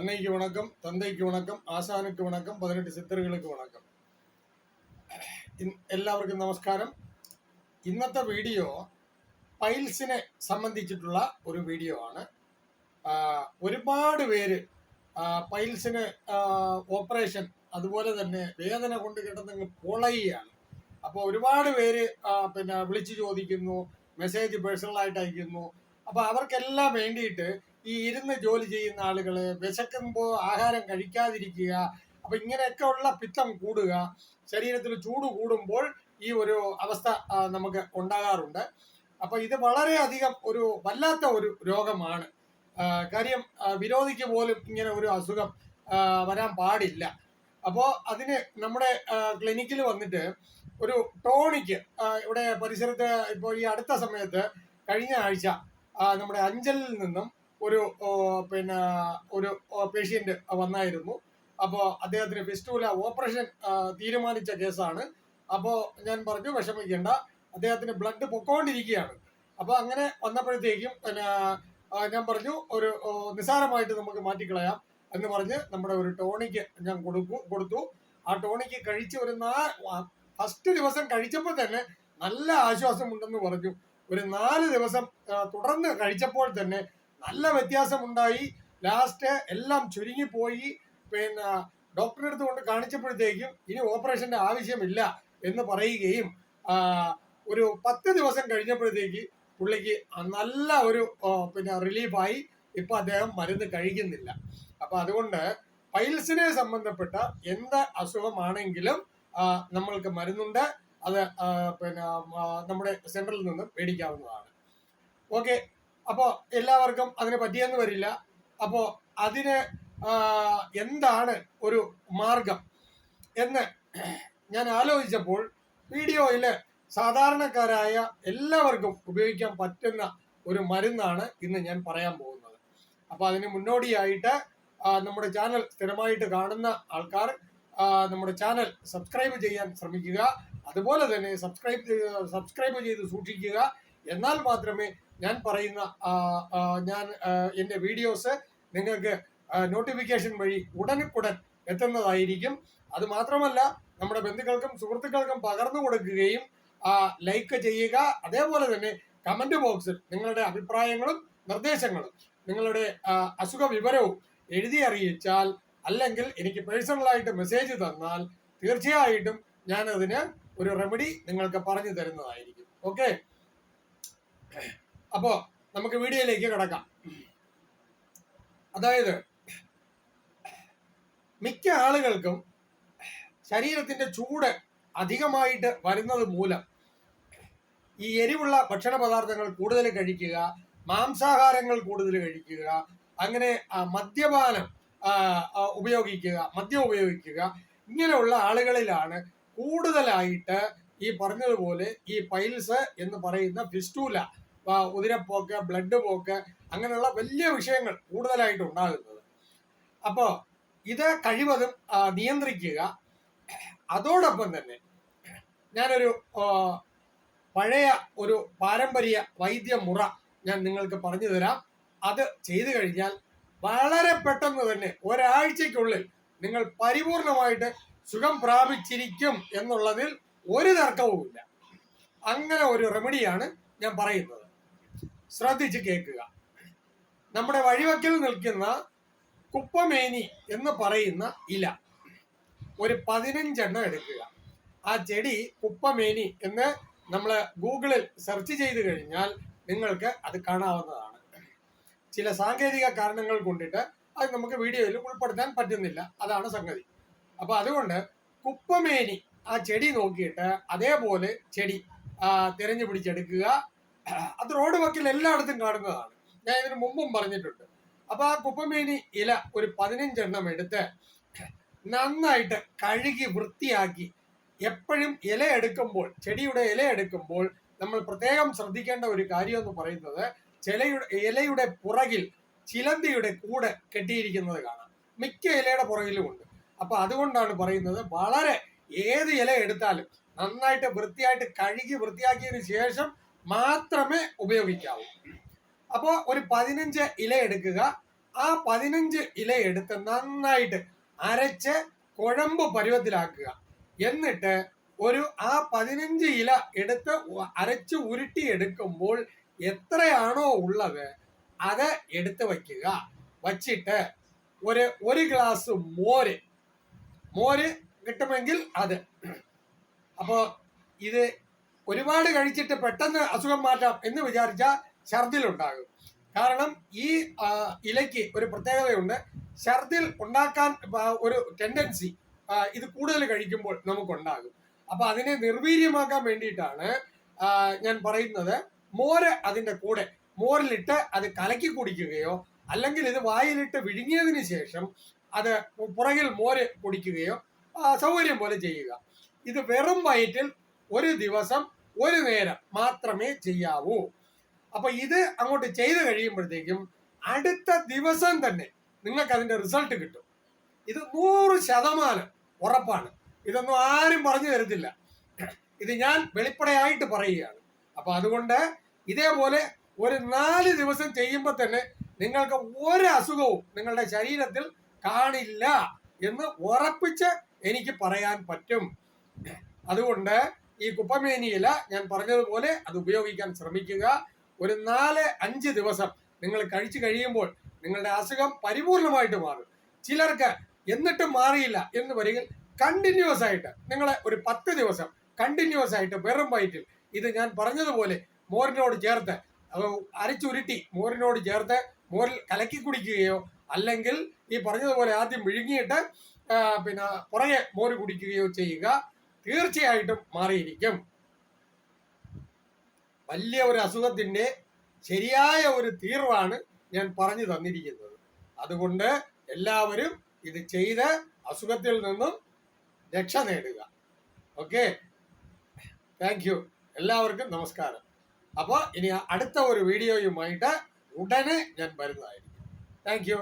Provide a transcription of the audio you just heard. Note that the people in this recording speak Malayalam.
அன்னைக்கு வணக்கம் தந்தைக்கு வணக்கம் ആശാനുക്ക് വണക്കം പതിനെട്ട് സിത്തറുകൾക്ക് വണക്കം ഇൻ- എല്ലാവർക്കും നമസ്കാരം ഇന്നത്തെ വീഡിയോ പൈൽസിനെ സംബന്ധിച്ചിട്ടുള്ള ഒരു വീഡിയോ ആണ് ആ, ഒരുപാട് പേര് ആ, പൈൽസിന് ആ, ഓപ്പറേഷൻ അതുപോലെ തന്നെ വേദന കൊണ്ട് കിടന്നങ്ങ് പൊളയുകയാണ് അപ്പോൾ ഒരുപാട് പേര് ആ, പിന്നെ വിളിച്ചു ചോദിക്കുന്നു മെസ്സേജ് പേഴ്സണലായിട്ട് അയക്കുന്നു അപ്പോൾ അവർക്കെല്ലാം വേണ്ടിയിട്ട് ഈ ഇരുന്ന് ജോലി ചെയ്യുന്ന ആളുകൾ വിശക്കുമ്പോൾ ആഹാരം കഴിക്കാതിരിക്കുക അപ്പൊ ഇങ്ങനെയൊക്കെ ഉള്ള പിത്തം കൂടുക ശരീരത്തിൽ ചൂട് കൂടുമ്പോൾ ഈ ഒരു അവസ്ഥ നമുക്ക് ഉണ്ടാകാറുണ്ട്. അപ്പൊ ഇത് വളരെയധികം ഒരു വല്ലാത്ത ഒരു രോഗമാണ്. കാര്യം വിരോധിക്ക് പോലും ഇങ്ങനെ ഒരു അസുഖം വരാൻ പാടില്ല. അപ്പോൾ അതിന് നമ്മുടെ ക്ലിനിക്കിൽ വന്നിട്ട് ഒരു ടോണിക്ക് ഇവിടെ പരിസരത്ത് ഇപ്പോൾ ഈ അടുത്ത സമയത്ത് കഴിഞ്ഞ ആഴ്ച നമ്മുടെ അഞ്ചലിൽ നിന്നും ഒരു പിന്നെ ഒരു പേഷ്യന്റ് വന്നായിരുന്നു. അപ്പോൾ അദ്ദേഹത്തിന് ഫിസ്റ്റൂല ഓപ്പറേഷൻ തീരുമാനിച്ച കേസാണ്. അപ്പോൾ ഞാൻ പറഞ്ഞു വിഷമിക്കേണ്ട. അദ്ദേഹത്തിന് ബ്ലഡ് പൊക്കോണ്ടിരിക്കുകയാണ്. അപ്പോൾ അങ്ങനെ വന്നപ്പോഴത്തേക്കും പിന്നെ ഞാൻ പറഞ്ഞു ഒരു നിസാരമായിട്ട് നമുക്ക് മാറ്റിക്കളയാം എന്ന് പറഞ്ഞ് നമ്മുടെ ഒരു ടോണിക്ക് ഞാൻ കൊടുക്കു കൊടുത്തു. ആ ടോണിക്ക് കഴിച്ച് ഒരു നാ ഫസ്റ്റ് ദിവസം കഴിച്ചപ്പോൾ തന്നെ നല്ല ആശ്വാസം ഉണ്ടെന്ന് പറഞ്ഞു. ഒരു നാല് ദിവസം തുടർന്ന് കഴിച്ചപ്പോൾ തന്നെ നല്ല വ്യത്യാസമുണ്ടായി. ലാസ്റ്റ് എല്ലാം ചുരുങ്ങിപ്പോയി. പിന്നെ ഡോക്ടറെ അടുത്ത് കൊണ്ട് കാണിച്ചപ്പോഴത്തേക്കും ഇനി ഓപ്പറേഷന്റെ ആവശ്യമില്ല എന്ന് പറയുകയും ഒരു പത്ത് ദിവസം കഴിഞ്ഞപ്പോഴത്തേക്ക് പുള്ളിക്ക് നല്ല ഒരു പിന്നെ റിലീഫായി ഇപ്പൊ അദ്ദേഹം മരുന്ന് കഴിക്കുന്നില്ല. അപ്പൊ അതുകൊണ്ട് പൈൽസിനെ സംബന്ധപ്പെട്ട എന്ത് അസുഖമാണെങ്കിലും നമ്മൾക്ക് മരുന്നുണ്ട്. അത് പിന്നെ നമ്മുടെ സെന്ററിൽ നിന്നും മേടിക്കാവുന്നതാണ്. ഓക്കെ അപ്പോൾ എല്ലാവർക്കും അതിനെ പറ്റിയെന്ന് വരില്ല. അപ്പോ അതിന് എന്താണ് ഒരു മാർഗം? എന്ന് ഞാൻ ആലോചിച്ചപ്പോൾ വീഡിയോയിൽ സാധാരണക്കാരായ എല്ലാവർക്കും ഉപയോഗിക്കാൻ പറ്റുന്ന ഒരു മരുന്നാണ് ഇന്ന് ഞാൻ പറയാൻ പോകുന്നത്. അപ്പോൾ അതിന് മുന്നോടിയായിട്ട് നമ്മുടെ ചാനൽ സ്ഥിരമായിട്ട് കാണുന്ന ആൾക്കാർ നമ്മുടെ ചാനൽ സബ്സ്ക്രൈബ് ചെയ്യാൻ ശ്രമിക്കുക. അതുപോലെ തന്നെ സബ്സ്ക്രൈബ് സബ്സ്ക്രൈബ് ചെയ്ത് സൂക്ഷിക്കുക. എന്നാൽ മാത്രമേ ഞാൻ പറയുന്ന ഞാൻ എന്റെ വീഡിയോസ് നിങ്ങൾക്ക് നോട്ടിഫിക്കേഷൻ വഴി ഉടനുക്കുടൻ എത്തുന്നതായിരിക്കും. അത് മാത്രമല്ല നമ്മുടെ ബന്ധുക്കൾക്കും സുഹൃത്തുക്കൾക്കും പകർന്നു കൊടുക്കുകയും ലൈക്ക് ചെയ്യുക. അതേപോലെ തന്നെ കമന്റ് ബോക്സിൽ നിങ്ങളുടെ അഭിപ്രായങ്ങളും നിർദ്ദേശങ്ങളും നിങ്ങളുടെ അസുഖ വിവരവും എഴുതി അറിയിച്ചാൽ അല്ലെങ്കിൽ എനിക്ക് പേഴ്സണലായിട്ട് മെസ്സേജ് തന്നാൽ തീർച്ചയായിട്ടും ഞാൻ അതിന് ഒരു റെമഡി നിങ്ങൾക്ക് പറഞ്ഞു തരുന്നതായിരിക്കും. ഓക്കെ അപ്പോ നമുക്ക് വീഡിയോയിലേക്ക് കിടക്കാം. അതായത് മിക്ക ആളുകൾക്കും ശരീരത്തിന്റെ ചൂട് അധികമായിട്ട് വരുന്നത് മൂലം ഈ എരിവുള്ള ഭക്ഷണ പദാർത്ഥങ്ങൾ കൂടുതൽ കഴിക്കുക മാംസാഹാരങ്ങൾ കൂടുതൽ കഴിക്കുക അങ്ങനെ മദ്യപാനം ഉപയോഗിക്കുക മദ്യം ഉപയോഗിക്കുക ഇങ്ങനെയുള്ള ആളുകളിലാണ് കൂടുതലായിട്ട് ഈ പറഞ്ഞതുപോലെ ഈ പൈൽസ് എന്ന് പറയുന്ന ഫിസ്റ്റൂല ആ, ഉദരപ്പോക്ക് ബ്ലഡ് പോക്ക് അങ്ങനെയുള്ള വലിയ വിഷയങ്ങൾ കൂടുതലായിട്ട് ഉണ്ടാകുന്നത്. അപ്പോൾ ഇത് കഴിവതും നിയന്ത്രിക്കുക. അതോടൊപ്പം തന്നെ ഞാനൊരു പഴയ ഒരു പാരമ്പര്യ വൈദ്യമുറ ഞാൻ നിങ്ങൾക്ക് പറഞ്ഞു തരാം. അത് ചെയ്തു കഴിഞ്ഞാൽ വളരെ പെട്ടെന്ന് തന്നെ ഒരാഴ്ചക്കുള്ളിൽ നിങ്ങൾ പരിപൂർണമായിട്ട് സുഖം പ്രാപിച്ചിരിക്കും എന്നുള്ളതിൽ ഒരു തർക്കവുമില്ല. അങ്ങനെ ഒരു റെമഡിയാണ് ഞാൻ പറയുന്നത്. ശ്രദ്ധിച്ച് കേൾക്കുക. നമ്മുടെ വഴിവക്കിൽ നിൽക്കുന്ന കുപ്പമേനി എന്ന് പറയുന്ന ഇല. ഒരു പതിനഞ്ചെണ്ണം എടുക്കുക. ആ ചെടി കുപ്പമേനി എന്ന് നമ്മൾ ഗൂഗിളിൽ സെർച്ച് ചെയ്ത് കഴിഞ്ഞാൽ നിങ്ങൾക്ക് അത് കാണാവുന്നതാണ്. ചില സാങ്കേതിക കാരണങ്ങൾ കൊണ്ടിട്ട് അത് നമുക്ക് വീഡിയോയിൽ ഉൾപ്പെടുത്താൻ പറ്റുന്നില്ല. അതാണ് സംഗതി. അപ്പൊ അതുകൊണ്ട് കുപ്പമേനി ആ ചെടി നോക്കിയിട്ട് അതേപോലെ ചെടി തിരഞ്ഞു പിടിച്ചെടുക്കുക. അത് റോഡ് വക്കിൽ എല്ലായിടത്തും കാണുന്നതാണ്. ഞാൻ ഇതിനു മുമ്പും പറഞ്ഞിട്ടുണ്ട്. അപ്പൊ ആ കുപ്പമേനി ഇല ഒരു പതിനഞ്ചെണ്ണം എടുത്ത് നന്നായിട്ട് കഴുകി വൃത്തിയാക്കി എപ്പോഴും ഇല എടുക്കുമ്പോൾ ചെടിയുടെ ഇല എടുക്കുമ്പോൾ നമ്മൾ പ്രത്യേകം ശ്രദ്ധിക്കേണ്ട ഒരു കാര്യം എന്ന് പറയുന്നത് ചിലയുടെ ഇലയുടെ പുറകിൽ ചിലന്തിയുടെ കൂട് കെട്ടിയിരിക്കുന്നത് കാണാം. മിക്ക ഇലയുടെ പുറകിലും ഉണ്ട്. അപ്പൊ അതുകൊണ്ടാണ് പറയുന്നത് വളരെ ഏത് ഇല എടുത്താലും നന്നായിട്ട് വൃത്തിയായിട്ട് കഴുകി വൃത്തിയാക്കിയതിന് ശേഷം മാത്രമേ ഉപയോഗിക്കാവൂ. അപ്പോൾ ഒരു പതിനഞ്ച് ഇല എടുക്കുക. ആ പതിനഞ്ച് ഇല എടുത്ത് നന്നായിട്ട് അരച്ച് കുഴമ്പ് പരുവത്തിലാക്കുക. എന്നിട്ട് ഒരു ആ പതിനഞ്ച് ഇല എടുത്ത് അരച്ച് ഉരുട്ടി എടുക്കുമ്പോൾ എത്രയാണോ ഉള്ളത് അത് എടുത്ത് വയ്ക്കുക. വച്ചിട്ട് ഒരു ഒരു ഗ്ലാസ് മോര്. മോര് കിട്ടുമെങ്കിൽ അത്. അപ്പോ ഇത് ഒരുപാട് കഴിച്ചിട്ട് പെട്ടെന്ന് അസുഖം മാറ്റാം എന്ന് വിചാരിച്ചാൽ ഛർദിലുണ്ടാകും. കാരണം ഈ ഇലയ്ക്ക് ഒരു പ്രത്യേകതയുണ്ട്. ഛർദിൽ ഉണ്ടാക്കാൻ ഒരു ടെൻഡൻസി ഇത് കൂടുതൽ കഴിക്കുമ്പോൾ നമുക്കുണ്ടാകും. അപ്പൊ അതിനെ നിർവീര്യമാക്കാൻ വേണ്ടിയിട്ടാണ് ഞാൻ പറയുന്നത്. മോര് അതിന്റെ കൂടെ മോരിലിട്ട് അത് കലക്കി കുടിക്കുകയോ അല്ലെങ്കിൽ ഇത് വായിലിട്ട് വിഴുങ്ങിയതിന് ശേഷം അത് പുറകിൽ മോര് കുടിക്കുകയോ സൗകര്യം പോലെ ചെയ്യുക. ഇത് വെറും വയറ്റിൽ ഒരു ദിവസം ഒരു നേരം മാത്രമേ ചെയ്യാവൂ. അപ്പൊ ഇത് അങ്ങോട്ട് ചെയ്ത് കഴിയുമ്പോഴത്തേക്കും അടുത്ത ദിവസം തന്നെ നിങ്ങൾക്ക് അതിന്റെ റിസൾട്ട് കിട്ടും. ഇത് നൂറ് ശതമാനം ഉറപ്പാണ്. ഇതൊന്നും ആരും പറഞ്ഞു തരത്തില്ല. ഇത് ഞാൻ വെളിപ്പടയായിട്ട് പറയുകയാണ്. അപ്പൊ അതുകൊണ്ട് ഇതേപോലെ ഒരു നാല് ദിവസം ചെയ്യുമ്പോൾ തന്നെ നിങ്ങൾക്ക് ഒരു അസുഖവും നിങ്ങളുടെ ശരീരത്തിൽ കാണില്ല എന്ന് ഉറപ്പിച്ച് എനിക്ക് പറയാൻ പറ്റും. അതുകൊണ്ട് ഈ കുപ്പമേനിയില ഞാൻ പറഞ്ഞതുപോലെ അത് ഉപയോഗിക്കാൻ ശ്രമിക്കുക. ഒരു നാല് അഞ്ച് ദിവസം നിങ്ങൾ കഴിച്ചു കഴിയുമ്പോൾ നിങ്ങളുടെ അസുഖം പരിപൂർണമായിട്ട് മാറും. ചിലർക്ക് എന്നിട്ടും മാറിയില്ല എന്ന് വരികിൽ കണ്ടിന്യൂസ് ആയിട്ട് നിങ്ങൾ ഒരു പത്ത് ദിവസം കണ്ടിന്യൂസ് ആയിട്ട് വെറും വയറ്റിൽ. ഇത് ഞാൻ പറഞ്ഞതുപോലെ മോരിനോട് ചേർത്ത് അരച്ചുരുട്ടി മോരിനോട് ചേർത്ത് മോരിൽ കലക്കി കുടിക്കുകയോ അല്ലെങ്കിൽ ഈ പറഞ്ഞതുപോലെ ആദ്യം വിഴുങ്ങിയിട്ട് പിന്നെ പുറകെ മോര് കുടിക്കുകയോ ചെയ്യുക. തീർച്ചയായിട്ടും മാറിയിരിക്കും. വലിയ ഒരു അസുഖത്തിന്റെ ശരിയായ ഒരു തീർവാണ് ഞാൻ പറഞ്ഞു തന്നിരിക്കുന്നത്. അതുകൊണ്ട് എല്ലാവരും ഇത് ചെയ്ത് അസുഖത്തിൽ നിന്നും രക്ഷ നേടുക. ഓക്കെ? താങ്ക് യു എല്ലാവർക്കും നമസ്കാരം. അപ്പോൾ ഇനി അടുത്ത ഒരു വീഡിയോയുമായിട്ട് ഉടനെ ഞാൻ വരുന്നതായിരിക്കും. Thank you